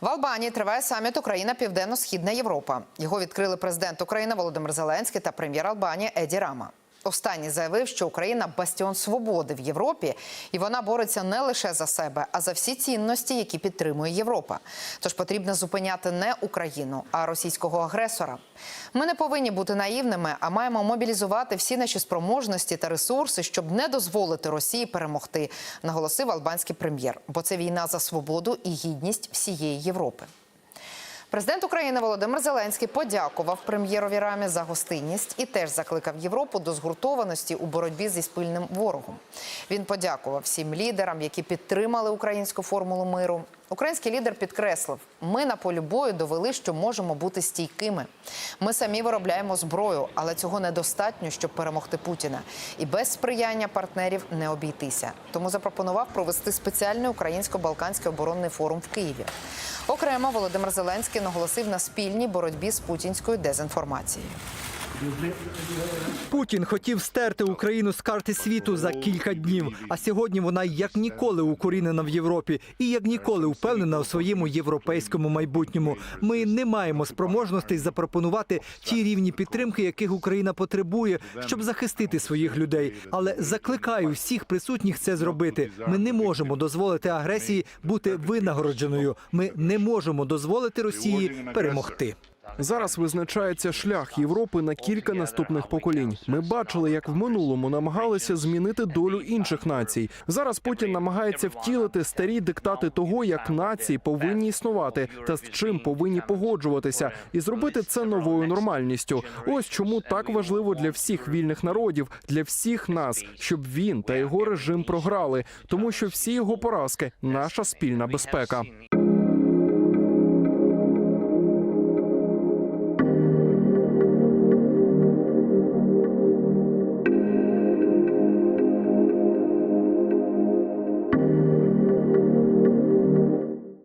В Албанії триває саміт Україна Південно-Східна Європа. Його відкрили президент України Володимир Зеленський та прем'єр Албанії Еді Рама. Останній заявив, що Україна бастіон свободи в Європі, і вона бореться не лише за себе, а за всі цінності, які підтримує Європа. Тож потрібно зупиняти не Україну, а російського агресора. Ми не повинні бути наївними, а маємо мобілізувати всі наші спроможності та ресурси, щоб не дозволити Росії перемогти, наголосив албанський прем'єр. Бо це війна за свободу і гідність всієї Європи. Президент України Володимир Зеленський подякував прем'єрові Рамі за гостинність і теж закликав Європу до згуртованості у боротьбі зі спільним ворогом. Він подякував всім лідерам, які підтримали українську формулу миру. Український лідер підкреслив: ми на полі бою довели, що можемо бути стійкими. Ми самі виробляємо зброю, але цього недостатньо, щоб перемогти Путіна. І без сприяння партнерів не обійтися. Тому запропонував провести спеціальний українсько-балканський оборонний форум в Києві. Окремо Володимир Зеленський наголосив на спільній боротьбі з путінською дезінформацією. Путін хотів стерти Україну з карти світу за кілька днів. А сьогодні вона як ніколи укорінена в Європі і як ніколи впевнена у своєму європейському майбутньому. Ми не маємо спроможностей запропонувати ті рівні підтримки, яких Україна потребує, щоб захистити своїх людей. Але закликаю всіх присутніх це зробити. Ми не можемо дозволити агресії бути винагородженою. Ми не можемо дозволити Росії перемогти. Зараз визначається шлях Європи на кілька наступних поколінь. Ми бачили, як в минулому намагалися змінити долю інших націй. Зараз Путін намагається втілити старі диктати того, як нації повинні існувати та з чим повинні погоджуватися, і зробити це новою нормальністю. Ось чому так важливо для всіх вільних народів, для всіх нас, щоб він та його режим програли, тому що всі його поразки наша спільна безпека.